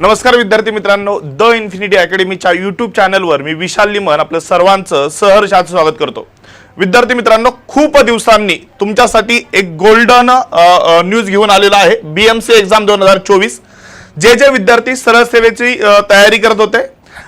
नमस्कार विद्यार्थी मित्रांनो द इन्फिनिटी अकॅडमीच्या युट्यूब चॅनलवर मी विशाल लिमन आपलं सर्वांचं सहर्षाचं स्वागत करतो. विद्यार्थी मित्रांनो खूप दिवसांनी तुमच्यासाठी एक गोल्डन न्यूज घेऊन आलेला आहे. बी एम सी एक्झाम दोन हजार चोवीस. जे जे विद्यार्थी सरळ सेवेची तयारी करत होते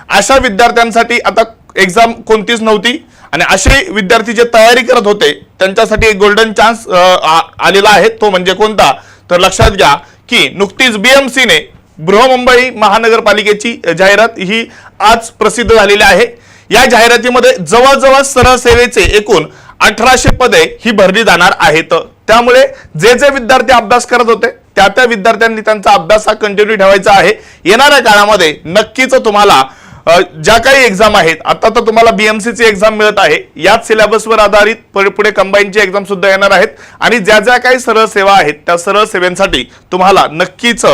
अशा विद्यार्थ्यांसाठी आता एक्झाम कोणतीच नव्हती आणि असे विद्यार्थी जे तयारी करत होते त्यांच्यासाठी एक गोल्डन चान्स आलेला आहे. तो म्हणजे कोणता? तर लक्षात घ्या की नुकतीच बीएमसीने बृहमुंबई महानगरपालिकेची जाहिरात ही आज प्रसिद्ध झालेली आहे. या जाहिरातीमध्ये जवळजवळ सरळ सेवेचे एकूण अठराशे पदे ही भरली जाणार आहेत. त्यामुळे जे जे विद्यार्थी अभ्यास करत होते त्या त्या विद्यार्थ्यांनी त्यांचा अभ्यास हा कंटिन्यू ठेवायचा आहे. येणाऱ्या काळामध्ये नक्कीच तुम्हाला ज्या काही एक्झाम आहेत आता तर तुम्हाला बीएमसीची एक्झाम मिळत आहे. याच सिलेबसवर आधारित पुढे- पुढे कंबाईनची एक्झाम सुद्धा येणार आहेत. आणि ज्या ज्या काही सरळ सेवा आहेत त्या सरळ सेवेसाठी तुम्हाला नक्कीच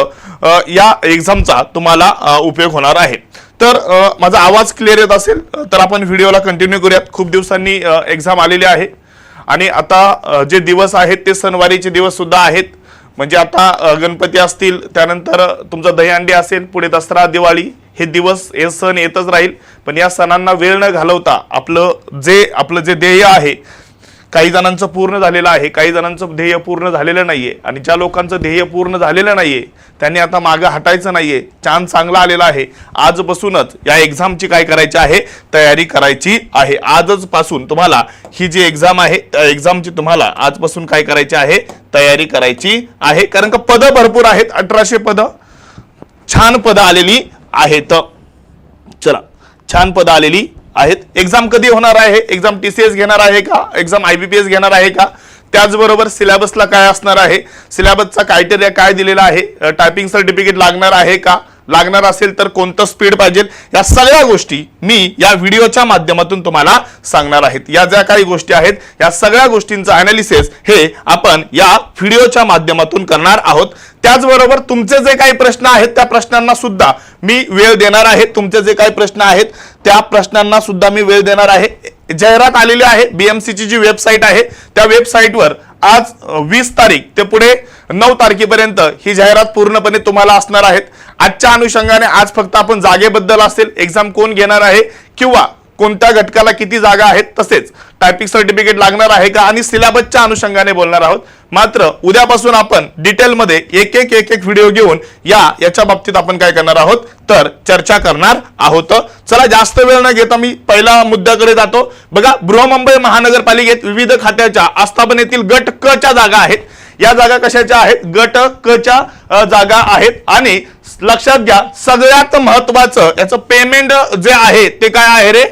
या एक्झामचा तुम्हाला उपयोग होणार आहे. तर माझा आवाज क्लिअर येत असेल तर आपण व्हिडिओला कंटिन्यू करूयात. खूप दिवसांनी एक्झाम आलेली आहे. आणि आता जे दिवस आहेत ते सणवारीचे दिवस सुद्धा आहेत. म्हणजे आता गणपती असतील त्यानंतर तुमचं दहीहंडी असेल पुढे दसरा दिवाळी हे दिवस हे सण येतच राहील. पण या सणांना वेळ न घालवता आपलं जे आपलं जे ध्येय आहे काही जणांचं पूर्ण झालेलं आहे काही जणांचं ध्येय पूर्ण झालेलं नाही आहे आणि ज्या लोकांचं ध्येय पूर्ण झालेलं नाही आहे त्यांनी आता मागं हटायचं नाही आहे चान्स चांगला आलेला आहे. आजपासूनच या एक्झामची काय करायची आहे? तयारी करायची आहे. आजच पासून तुम्हाला ही जी एक्झाम आहे त्या एक्झामची तुम्हाला आजपासून काय करायची आहे? तयारी करायची आहे. कारण का पदं भरपूर आहेत. अठराशे पदं. छान पदं आलेली आहेत. चला छान पदं आलेली आहेत. एक्झाम कधी होणार आहे? एक्झाम टी सी एस घेणार आहे का? Exam I B P S घेणार आहे का? त्याचबरोबर सिलेबसला काय असणार आहे? सिलेबसचा क्रायटेरिया काय दिलेला आहे? टायपिंग सर्टिफिकेट लागणार आहे का? लागणार असेल तर कोणतं स्पीड पाहिजे? या सगळ्या गोष्टी मी या व्हिडिओच्या माध्यमातून तुम्हाला सांगणार आहेत. या ज्या काही गोष्टी आहेत या सगळ्या गोष्टींचं अनालिसिस हे आपण या व्हिडिओच्या माध्यमातून करणार आहोत. त्याचबरोबर तुमचे जे काही प्रश्न आहेत त्या प्रश्नांना सुद्धा मी वेळ देणार आहे. तुमचे जे काही प्रश्न आहेत त्या प्रश्नांना सुद्धा मी वेळ देणार आहे. जाहिरात आलेली आहे बीएमसीची जी वेबसाईट आहे त्या वेबसाईटवर आज वीस तारीख ते पुढे नऊ तारखेपर्यंत ही जाहिरात पूर्णपणे तुम्हाला असणार आहेत. आजच्या अनुषंगाने आज फक्त आपण जागेबद्दल असेल एक्झाम कोण घेणार आहे किंवा कोणत्या घटकाला किती जागा आहेत तसेच टायपिंग सर्टिफिकेट लागणार आहे का आणि सिलेबसच्या अनुषंगाने बोलणार आहोत. मात्र उद्यापासून आपण डिटेलमध्ये एक एक एक एक व्हिडिओ घेऊन या याच्या बाबतीत आपण काय करणार आहोत? तर चर्चा करणार आहोत. चला जास्त वेळ न घेता मी पहिला मुद्द्याकडे जातो. बघा बृहमुंबई महानगरपालिकेत विविध खात्याच्या आस्थापनेतील गट क च्या जागा आहेत. या जागा कशाच्या आहेत? गट क च्या जागा आहेत. आणि लक्षात घ्या सगळ्यात महत्वाचं याचं पेमेंट जे आहे ते काय आहे रे?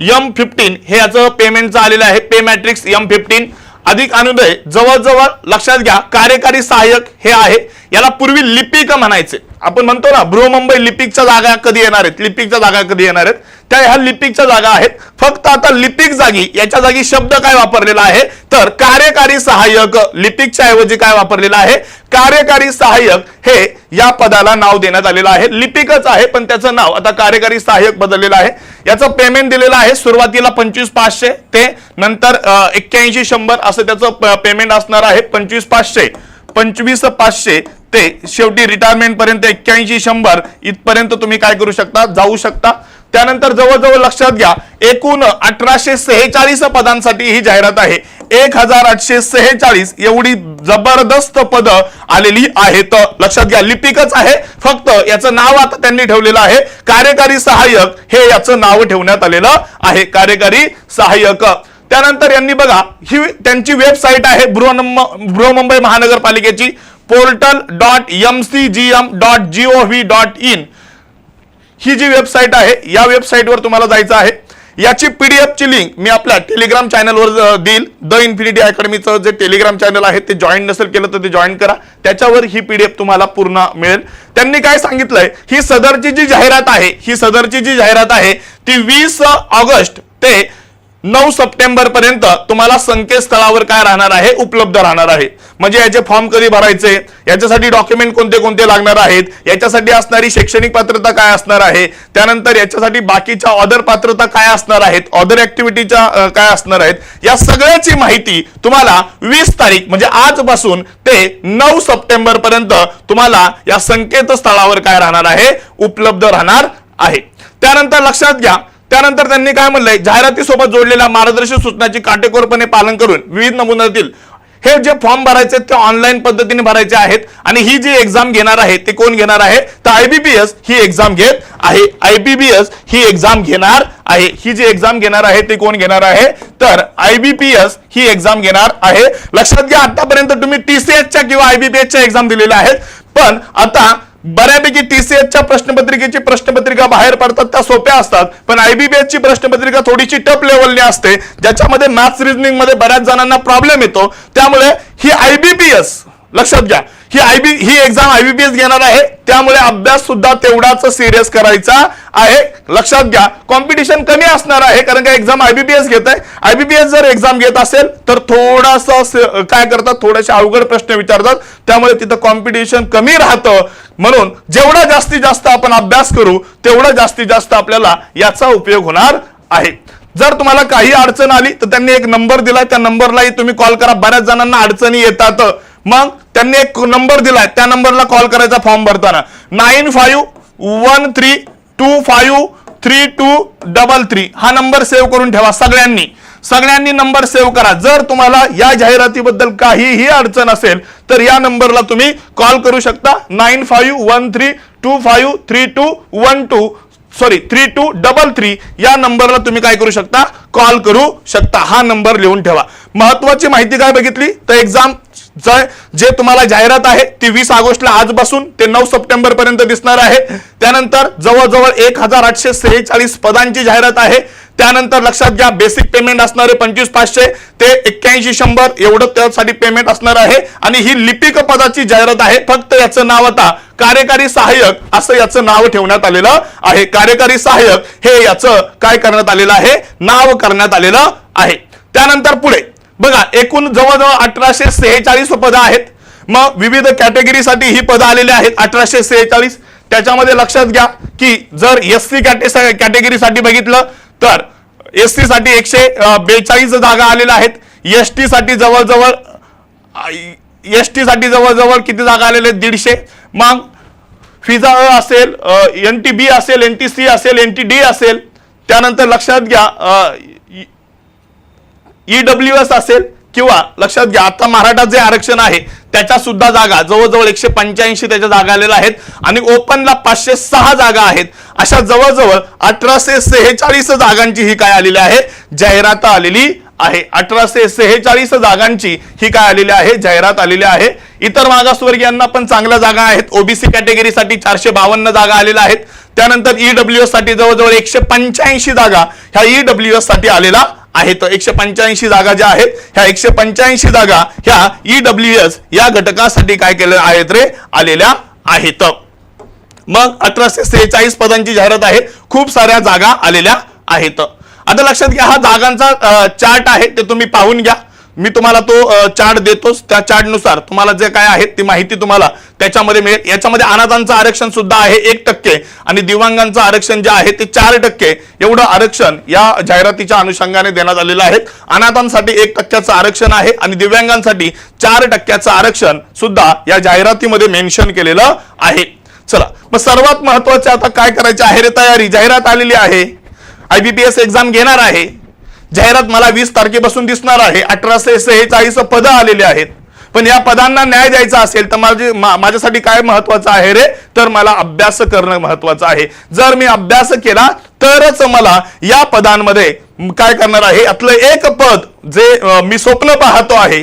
एम फिफ्टीन हे याचं पेमेंटचं आलेलं आहे. पे मॅट्रिक्स एम फिफ्टीन अधिक अनुदय जवळजवळ लक्षात घ्या कार्यकारी सहाय्यक हे आहे. याला पूर्वी लिपिक म्हणायचे. आपण म्हणतो ना बृहमुंबई लिपिकच्या जागा कधी येणार आहेत? लिपिकच्या जागा कधी येणार आहेत? त्या ह्या लिपिकच्या जागा आहेत. फक्त आता लिपिक जागी याच्या जागी शब्द काय वापरलेला आहे? तर कार्यकारी सहाय्यक लिपिकच्या ऐवजी काय वापरलेला आहे? कार्यकारी सहाय्यक हे या पदाला नाव देण्यात आलेलं आहे. लिपिकच आहे पण त्याचं नाव आता कार्यकारी सहाय्यक बदललेलं आहे. याचं पेमेंट दिलेलं आहे सुरुवातीला पंचवीस पाचशे ते नंतर एक्क्याऐंशी शंभर असं त्याचं पेमेंट असणार आहे पंचवीस पाचशे. पंचवीस पाचशे ते शेवटी रिटायरमेंट पर्यंत एक्क्याऐंशी शंभर इथपर्यंत तुम्ही काय करू शकता? जाऊ शकता. त्यानंतर जवळजवळ लक्षात घ्या एकूण अठराशे सेहेचाळीस पदांसाठी ही जाहिरात आहे. एक हजार आठशे सेहेचाळीस एवढी जबरदस्त पद आलेली आहेत. लक्षात घ्या लिपिकच आहे. फक्त याचं नाव आता त्यांनी ठेवलेलं आहे. कार्यकारी सहाय्यक हे याचं नाव ठेवण्यात आलेलं आहे. कार्यकारी सहाय्यक. त्यानंतर यांनी बघा ही त्यांची वेबसाईट आहे बृहनम बृहमुंबई महानगरपालिकेची. Portal dot M C G M dot G O V dot in ही जी वेबसाईट आहे या वेबसाईटवर तुम्हाला जायचं आहे. याची पीडीएफ ची लिंक मी आपल्या टेलिग्राम चॅनलवर देईल. द इन्फिनिटी अकॅडमीचं जे टेलिग्राम चॅनल आहे ते जॉईन नसेल केलं तर ते जॉईन करा. त्याच्यावर ही पीडीएफ तुम्हाला पूर्ण मिळेल. त्यांनी काय सांगितलंय? ही सदरची जी जाहिरात आहे ही सदरची जी जाहिरात आहे ती वीस ऑगस्ट ते नऊ सप्टेंबर पर्यंत तुम्हाला संकेतस्थळावर काय राहणार आहे? उपलब्ध राहणार आहे. म्हणजे याचे फॉर्म कधी भरायचे? याच्यासाठी डॉक्युमेंट कोणते कोणते लागणार आहेत? याच्यासाठी असणारी शैक्षणिक पात्रता काय असणार आहे? त्यानंतर याच्यासाठी बाकीच्या ऑदर पात्रता काय असणार आहेत? ऑदर ऍक्टिव्हिटीच्या काय असणार आहेत? या सगळ्याची माहिती तुम्हाला वीस तारीख म्हणजे आजपासून ते नऊ सप्टेंबर पर्यंत तुम्हाला या संकेतस्थळावर काय राहणार आहे? उपलब्ध राहणार आहे. त्यानंतर लक्षात घ्या त्यानंतर त्यांनी काय म्हणलंय? जाहिरातीसोबत जोडलेल्या मार्गदर्शक सूचनाची काटेकोरपणे पालन करून विविध नमुन्यातील हे जे फॉर्म भरायचे ते ऑनलाईन पद्धतीने भरायचे आहेत आणि ही जी एक्झाम घेणार आहे ते कोण घेणार आहे? तर आयबीपीएस ही एक्झाम घेत आहे. आयबीपीएस ही एक्झाम घेणार आहे. ही जी एक्झाम घेणार आहे ते कोण घेणार आहे? तर आयबीपीएस ही एक्झाम घेणार आहे. लक्षात घ्या आतापर्यंत तुम्ही टीसीएसच्या किंवा आयबीपीएसच्या एक्झाम दिलेल्या आहेत. पण आता बऱ्यापैकी टीसीएसच्या प्रश्नपत्रिकेची प्रश्नपत्रिका बाहेर पडतात त्या सोप्या असतात. पण आयबीबीएसची प्रश्नपत्रिका थोडीशी टप लेवलने असते ज्याच्यामध्ये मॅथ्स रिजनिंगमध्ये बऱ्याच जणांना प्रॉब्लेम येतो. त्यामुळे ही आयबी लक्षात घ्या. ही आयबी ही एक्झाम आयबीपीएस घेणार आहे. त्यामुळे अभ्यास सुद्धा तेवढाच सिरियस करायचा आहे. लक्षात घ्या. कॉम्पिटिशन कमी असणार आहे कारण का एक्झाम आयबीपीएस घेत आहे आयबीपीएस जर एक्झाम घेत असेल तर थोडासा काय करतात? थोडेसे अवघड प्रश्न विचारतात. त्यामुळे तिथं कॉम्पिटिशन कमी राहतं. म्हणून जेवढा जास्तीत जास्त आपण अभ्यास करू तेवढा जास्तीत जास्त आपल्याला याचा उपयोग होणार आहे. जर तुम्हाला काही अडचण आली तर त्यांनी एक नंबर दिला त्या नंबरलाही तुम्ही कॉल करा. बऱ्याच जणांना अडचणी येतात. मग त्यांनी एक नंबर दिलाय. त्या नंबरला कॉल करायचा फॉर्म भरताना. Nine five one three two five three two double three हा नंबर सेव्ह करून ठेवा सगळ्यांनी. सगळ्यांनी नंबर सेव्ह करा. जर तुम्हाला या जाहिरातीबद्दल काहीही अडचण असेल तर या नंबरला तुम्ही कॉल करू शकता. Nine five one three two five three two one two sorry three two double three या नंबरला तुम्ही काय करू शकता? कॉल करू शकता. हा नंबर लिहून ठेवा. महत्वाची माहिती काय बघितली? तर एक्झाम जे तुम्हाला जाहिरात आहे ती वीस ऑगस्टला आजपासून ते नऊ सप्टेंबर पर्यंत दिसणार आहे. त्यानंतर जवळजवळ एक हजार आठशे सेहेचाळीस पदांची जाहिरात आहे. त्यानंतर लक्षात घ्या बेसिक पेमेंट असणारे पंचवीस पाचशे ते एक्क्याऐंशी शंभर एवढं त्यासाठी पेमेंट असणार आहे. आणि ही लिपिक पदाची जाहिरात आहे फक्त याचं नाव आता कार्यकारी सहाय्यक असं याचं नाव ठेवण्यात आलेलं आहे. कार्यकारी सहाय्यक हे याचं काय करण्यात आलेलं आहे? नाव करण्यात आलेलं आहे. त्यानंतर पुढे बघा एकूण जवळजवळ अठराशे सेहेचाळीस पदं आहेत. मग विविध कॅटेगरीसाठी ही पदं आलेली आहेत अठराशे सेहेचाळीस. त्याच्यामध्ये लक्षात घ्या की जर एस सी कॅटेगरीसाठी बघितलं तर एस सी साठी एकशे बेचाळीस जागा आलेल्या आहेत. एससाठी जवळजवळ एससाठी जवळजवळ किती जागा आलेल्या आहेत? दीडशे. मग फिजा अ असेल एन टी बी असेल एन टी सी असेल एन टी डी असेल त्यानंतर लक्षात घ्या ईडब्ल्यू एस असेल किंवा लक्षात घ्या आता मराठा जे आरक्षण आहे त्याच्या सुद्धा जागा जवळजवळ एकशे पंच्याऐंशी त्याच्या जागा आलेल्या आहेत आणि ओपनला पाचशे सहा जागा आहेत. अशा जवळजवळ अठराशे सेहेचाळीस जागांची ही काय आलेली आहे? जाहिरात आलेली आहे. अठराशे सेहेचाळीस जागांची ही काय आलेली आहे? जाहिरात आलेली आहे. इतर मागासवर्गीयांना पण चांगल्या जागा आहेत. ओबीसी कॅटेगरीसाठी चारशे बावन्न जागा आलेल्या आहेत. त्यानंतर ईडब्ल्यू एससाठी जवळजवळ एकशे पंच्याऐंशी जागा ह्या ईडब्ल्यू एससाठी आलेला आहेत एकशे पंच्याऐंशी जागा ज्या आहेत ह्या एकशे पंच्याऐंशी जागा ह्या ईडब्ल्यू एस या घटकासाठी काय केलं आहेत रे? आलेल्या आहेत. मग अठराशे सेहेचाळीस पदांची जाहिरात आहे. खूप साऱ्या जागा आलेल्या आहेत. आता लक्षात घ्या हा जागांचा चार्ट आहे ते तुम्ही पाहून घ्या. मी तुम्हाला तो चार्ट देतोच. त्या चार्टनुसार तुम्हाला जे काय आहेत ती माहिती तुम्हाला त्याच्यामध्ये मिळेल. याच्यामध्ये अनाथांचं आरक्षण सुद्धा आहे एक टक्के आणि दिव्यांगांचं आरक्षण जे आहे ते चार टक्के. एवढं आरक्षण या जाहिरातीच्या अनुषंगाने देण्यात आलेलं आहे. अनाथांसाठी एक टक्क्याचं आरक्षण आहे आणि दिव्यांगांसाठी चार टक्क्याचं आरक्षण सुद्धा या जाहिरातीमध्ये मेन्शन केलेलं आहे. चला मग सर्वात महत्त्वाचे आता काय करायचे आहे रे तयारी? जाहिरात आलेली आहे. आयबीपीएस एक्झाम घेणार आहे. जाहिरात मला वीस तारखेपासून दिसणार आहे. अठराशे सेहेचाळीस पदं आलेली आहेत. पण या पदांना न्याय द्यायचा असेल तर माझी माझ्यासाठी काय महत्वाचं आहे रे? तर मला अभ्यास करणं महत्वाचं आहे. जर मी अभ्यास केला तरच मला या पदांमध्ये काय करणार आहे? यातलं एक पद जे मी स्वप्न पाहतो आहे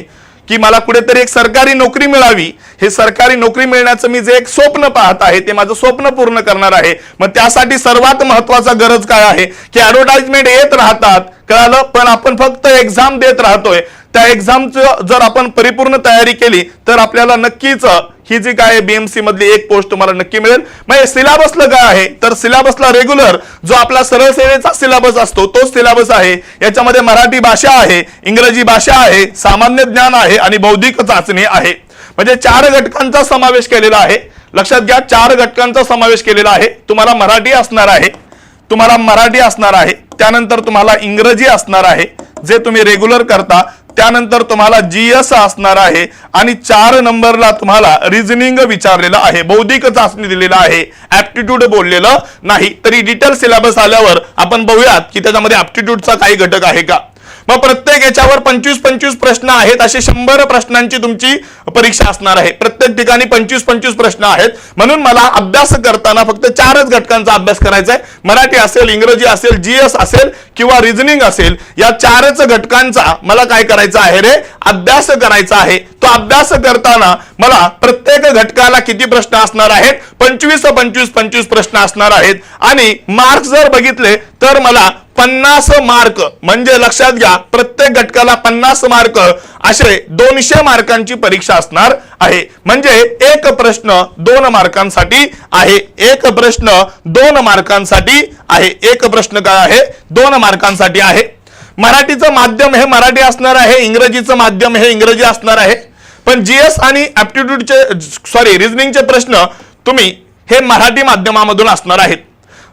की मला कुठेतरी एक सरकारी नोकरी मिळावी. हे सरकारी नोकरी मिळण्याचं मी जे एक स्वप्न पाहत आहे ते माझं स्वप्न पूर्ण करणार आहे. मग त्यासाठी सर्वात महत्त्वाचा गरज काय आहे? की ऍडव्हर्टाइजमेंट येत राहतात कळालं? पण आपण फक्त एक्झाम देत राहतोय. त्या एक्झामचं जर आपण परिपूर्ण तयारी केली तर आपल्याला नक्कीच ही जी काय बीएमसी मधली एक पोस्ट तुम्हाला नक्की मिळेल. म्हणजे सिलेबसला काय आहे तर सिलेबसला रेग्युलर जो आपला सरळ सेवेचा सिलेबस असतो तोच सिलेबस आहे. याच्यामध्ये मराठी भाषा आहे इंग्रजी भाषा आहे सामान्य ज्ञान आहे आणि बौद्धिक चाचणी आहे. म्हणजे चार घटकांचा समावेश केलेला आहे. लक्षात घ्या चार घटकांचा समावेश केलेला आहे. तुम्हाला मराठी असणार आहे तुम्हाला मराठी असणार आहे त्यानंतर तुम्हाला इंग्रजी असणार आहे जे तुम्ही रेग्युलर करता त्यानंतर तुम्हाला जीएस असणार आहे आणि चार नंबरला तुम्हाला रिझनिंग विचारलेलं आहे. बौद्धिक चाचणी दिलेलं आहे. ऍप्टिट्यूड बोललेलं नाही. तरी डिटेल सिलेबस आल्यावर आपण बघूयात की त्याच्यामध्ये ऍप्टिट्यूडचा काही घटक आहे का? मग प्रत्येक याच्यावर पंचवीस पंचवीस प्रश्न आहेत असे शंभर प्रश्नांची तुमची परीक्षा असणार आहे. प्रत्येक ठिकाणी पंचवीस पंचवीस प्रश्न आहेत. म्हणून मला अभ्यास करताना फक्त चारच घटकांचा अभ्यास करायचा आहे. मराठी असेल इंग्रजी असेल जीएस असेल किंवा रिझनिंग असेल या चारच घटकांचा मला काय करायचं आहे रे? अभ्यास करायचा आहे. तो अभ्यास करताना मला प्रत्येक घटकाला किती प्रश्न असणार आहेत? पंचवीस पंचवीस पंचवीस प्रश्न असणार आहेत. आणि मार्क्स जर बघितले तर मला पन्नास मार्क. म्हणजे लक्षात घ्या प्रत्येक घटकाला पन्नास मार्क असे दोनशे मार्कांची परीक्षा असणार आहे. म्हणजे एक प्रश्न दोन मार्कांसाठी आहे एक प्रश्न दोन मार्कांसाठी आहे. एक प्रश्न काय आहे? दोन मार्कांसाठी आहे. मराठीचं माध्यम हे मराठी असणार आहे इंग्रजीचं माध्यम हे इंग्रजी असणार आहे. पण जीएस आणि ऍप्टिट्यूडचे सॉरी रिझनिंगचे प्रश्न तुम्ही हे मराठी माध्यमामधून असणार आहेत.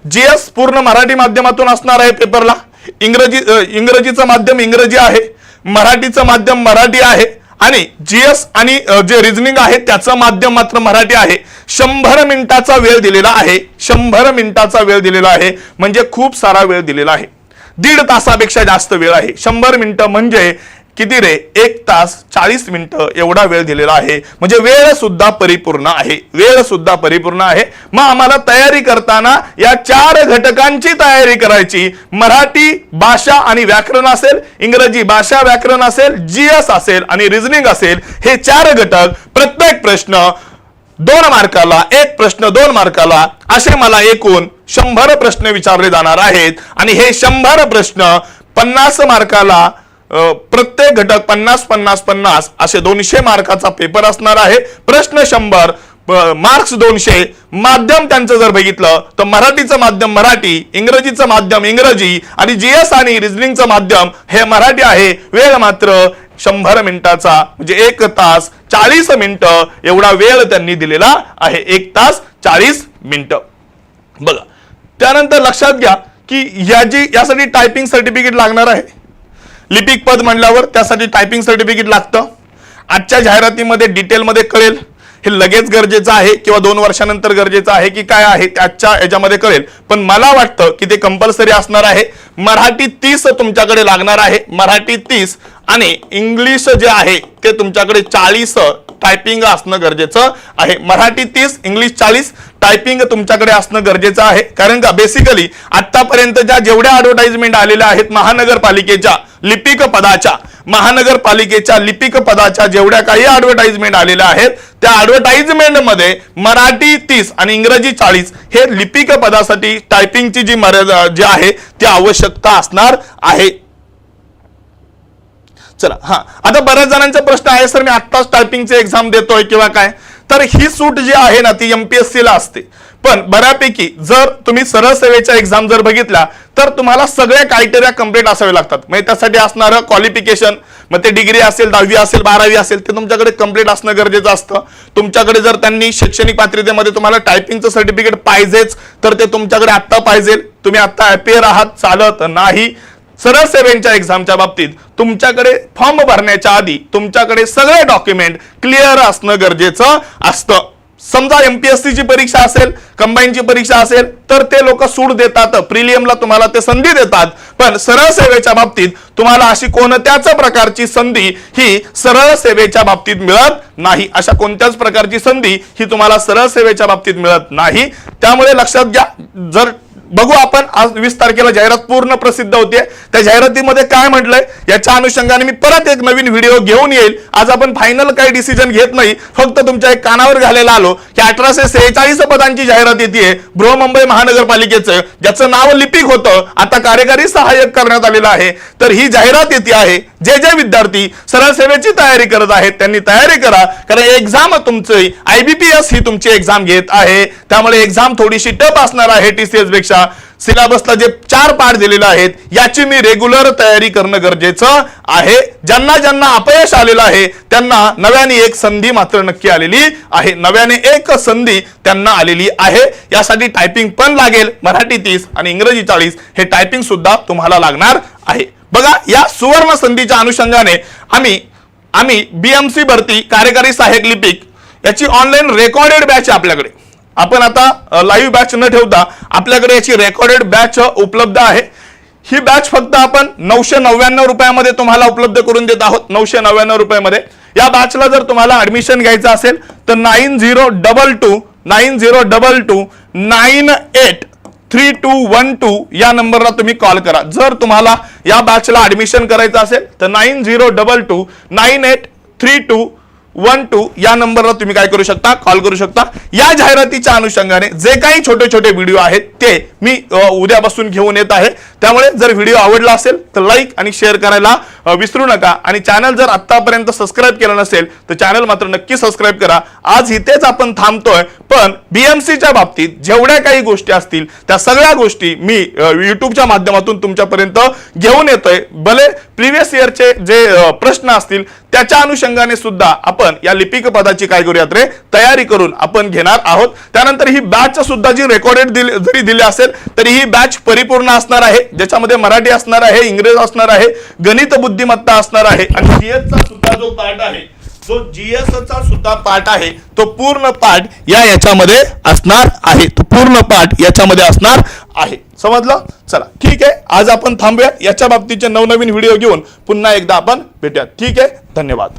जीएस पूर्ण मराठी माध्यमातून असणार आहे पेपरला. इंग्रजी इंग्रजीचं माध्यम इंग्रजी आहे मराठीचं माध्यम मराठी आहे आणि जीएस आणि जे रिझनिंग आहे त्याचं माध्यम मात्र मराठी आहे. शंभर मिनिटाचा वेळ दिलेला आहे शंभर मिनिटाचा वेळ दिलेला आहे म्हणजे खूप सारा वेळ दिलेला आहे. दीड तासापेक्षा जास्त वेळ आहे. शंभर मिनिटं म्हणजे किती रे? एक तास चाळीस मिनिटं एवढा वेळ दिलेला आहे. म्हणजे वेळ सुद्धा परिपूर्ण आहे. वेळ सुद्धा परिपूर्ण आहे. मग आम्हाला तयारी करताना या चार घटकांची तयारी करायची. मराठी भाषा आणि व्याकरण असेल इंग्रजी भाषा व्याकरण असेल जीएस असेल आणि रिझनिंग असेल हे चार घटक प्रत्येक प्रश्न दोन मार्काला एक प्रश्न दोन मार्काला असे मला एकूण शंभर प्रश्न विचारले जाणार आहेत. आणि हे शंभर प्रश्न पन्नास मार्काला प्रत्येक घटक पन्नास पन्नास पन्नास असे दोनशे मार्काचा पेपर असणार आहे. प्रश्न शंभर मार्क्स दोनशे. माध्यम त्यांचं जर बघितलं तर मराठीचं माध्यम मराठी इंग्रजीचं माध्यम इंग्रजी आणि जीएस आणि रिजनिंगचं माध्यम हे मराठी आहे. वेळ मात्र शंभर मिनिटाचा म्हणजे एक तास चाळीस मिनिटं एवढा वेळ त्यांनी दिलेला आहे. एक तास चाळीस मिनिटं. बघा त्यानंतर लक्षात घ्या की याची यासाठी टायपिंग सर्टिफिकेट लागणार आहे. लिपिक पद म्हणल्यावर त्यासाठी टायपिंग सर्टिफिकेट लागतं. आजच्या जाहिरातीमध्ये डिटेलमध्ये कळेल हे लगेच गरजेचं आहे किंवा दोन वर्षानंतर गरजेचं आहे की काय आहे त्याच्या आजच्या याच्यामध्ये कळेल. पण मला वाटतं की ते कंपल्सरी असणार आहे. मराठी तीस तुमच्याकडे लागणार आहे. मराठी तीस आणि इंग्लिश जे आहे ते तुमच्याकडे चाळीस टायपिंग असणं गरजेचं आहे. मराठी तीस इंग्लिश चाळीस टायपिंग तुमच्याकडे असणं गरजेचं आहे. कारण का बेसिकली आतापर्यंतच्या जेवढ्या ऍडव्हर्टाइजमेंट आलेल्या आहेत महानगरपालिकेच्या लिपिक पदाच्या महानगरपालिकेच्या लिपिक पदाच्या जेवढ्या काही ऍडव्हर्टाइजमेंट आलेल्या आहेत त्या ऍडव्हर्टाइजमेंटमध्ये मराठी तीस आणि इंग्रजी चाळीस हे लिपिक पदासाठी टायपिंगची जी मर्यादा जी आहे ती आवश्यकता असणार आहे. चला हा. आता बऱ्याच जणांचा प्रश्न आहे सर मी आत्ताच टायपिंगचे एक्झाम देतोय किंवा काय? तर ही सूट जी आहे ना ती एमपीएससी ला असते. पण बऱ्यापैकी जर तुम्ही सरळ सेवेच्या एक्झाम जर बघितल्या तर तुम्हाला सगळ्या क्रायटेरिया कंप्लीट असावे लागतात. म्हणजे त्यासाठी असणारं क्वालिफिकेशन मग ते डिग्री असेल दहावी असेल बारावी असेल ते तुमच्याकडे कंप्लीट असणं गरजेचं असतं. तुमच्याकडे जर त्यांनी शैक्षणिक पात्रतेमध्ये तुम्हाला टायपिंगचं सर्टिफिकेट पाहिजेच तर ते तुमच्याकडे आत्ता पाहिजे तुम्ही आत्ता अपेअर आहात चालत नाही. सरळ सेवेच्या एक्झामच्या बाबतीत तुमच्याकडे फॉर्म भरण्याच्या आधी तुमच्याकडे सगळे डॉक्युमेंट क्लिअर असणं गरजेचं असतं. समजा एमपीएससी ची परीक्षा असेल कंबाईनची परीक्षा असेल तर ते लोक सूट देतात प्रिलियमला तुम्हाला ते संधी देतात. पण सरळ सेवेच्या बाबतीत तुम्हाला अशी कोणत्याच प्रकारची संधी ही सरळ सेवेच्या बाबतीत मिळत नाही. अशा कोणत्याच प्रकारची संधी ही तुम्हाला सरळ सेवेच्या बाबतीत मिळत नाही. त्यामुळे लक्षात घ्या जर बघू आपण आज वीस तारखेला जाहिरात पूर्ण प्रसिद्ध होते त्या जाहिरातीमध्ये काय म्हटलंय याच्या अनुषंगाने मी परत एक नवीन व्हिडिओ घेऊन येईल. आज आपण फायनल काही डिसिजन घेत नाही फक्त तुमच्या एक कानावर घालायला आलो की अठराशे सेहेचाळीस पदांची जाहिरात येते बृहमुंबई महानगरपालिकेचं ज्याचं नाव लिपिक होतं आता कार्यकारी सहाय्यक करण्यात आलेलं आहे. तर ही जाहिरात येते आहे जे जे विद्यार्थी सरळ सेवेची तयारी करत आहेत त्यांनी तयारी करा कारण एक्झाम तुमची आयबीपीएस ही तुमची एक्झाम घेत आहे. त्यामुळे एक्झाम थोडीशी टफ असणार आहे टीसीएसपेक्षा. सिलेबसला जे चार पाठ दिलेले आहेत याची मी रेग्युलर तयारी करणं गरजेचं आहे. ज्यांना ज्यांना अपयश आलेलं आहे त्यांना नव्याने एक संधी मात्र नक्की आलेली आहे. नव्याने एक संधी त्यांना आलेली आहे. यासाठी टायपिंग पण लागेल मराठी तीस आणि इंग्रजी चाळीस हे टायपिंग सुद्धा तुम्हाला लागणार आहे. बघा या सुवर्ण संधीच्या अनुषंगाने आम्ही आम्ही बीएमसी भरती कार्यकारी सहाय्यक लिपिक याची ऑनलाईन रेकॉर्डेड बॅच आहे आपल्याकडे. आपण आता लाईव्ह बॅच न ठेवता आपल्याकडे याची रेकॉर्डेड बॅच उपलब्ध आहे. ही बॅच फक्त आपण नऊशे नव्याण्णव रुपयामध्ये तुम्हाला उपलब्ध करून देत आहोत नऊशे नव्याण्णव रुपयामध्ये. या बॅचला जर तुम्हाला ऍडमिशन घ्यायचं असेल तर nine zero double two nine zero double two nine eight three two one two या नंबरला तुम्ही कॉल करा. जर तुम्हाला या बॅचला ऍडमिशन करायचं असेल तर nine zero double two nine eight three two one two या नंबरला तुम्ही काय करू शकता? कॉल करू शकता. या जाहिरातीच्या अनुषंगाने जे काही छोटे छोटे व्हिडिओ आहेत ते मी उद्यापासून घेऊन येत आहे. त्यामुळे जर व्हिडिओ आवडला असेल तर लाईक आणि शेअर करायला विसरू नका. आणि चॅनल जर आतापर्यंत सबस्क्राईब केलं नसेल तर चॅनल मात्र नक्की सबस्क्राईब करा. आज इथेच आपण थांबतोय पण बीएमसीच्या बाबतीत जेवढ्या काही गोष्टी असतील त्या सगळ्या गोष्टी मी युट्यूबच्या माध्यमातून तुमच्यापर्यंत घेऊन येतोय. भले प्रिव्हियस इयरचे जे प्रश्न असतील त्याच्या अनुषंगाने सुद्धा आपण या लिपिक पदाची काय करूयात रे? तयारी करून आपण घेणार आहोत. त्यानंतर ही बॅच सुद्धा जी रेकॉर्डेड दिली जरी दिली असेल तरी ही बॅच परिपूर्ण असणार आहे. ज्याच्यामध्ये मराठी असणार आहे इंग्रज असणार आहे गणित बुद्धिमत्ता असणार आहे आणि GS चा सुद्धा जो पार्ट आहे जो जीएस चा सुद्धा पाठ आहे तो पूर्ण पाठ या याच्यामध्ये असणार आहे. तो पूर्ण पाठ याच्यामध्ये असणार आहे. समजलं? चला ठीक आहे. आज आपण थांबूया. याच्या बाबतीचे नवनवीन व्हिडिओ घेऊन पुन्हा एकदा आपण भेटूया ठीक आहे? धन्यवाद.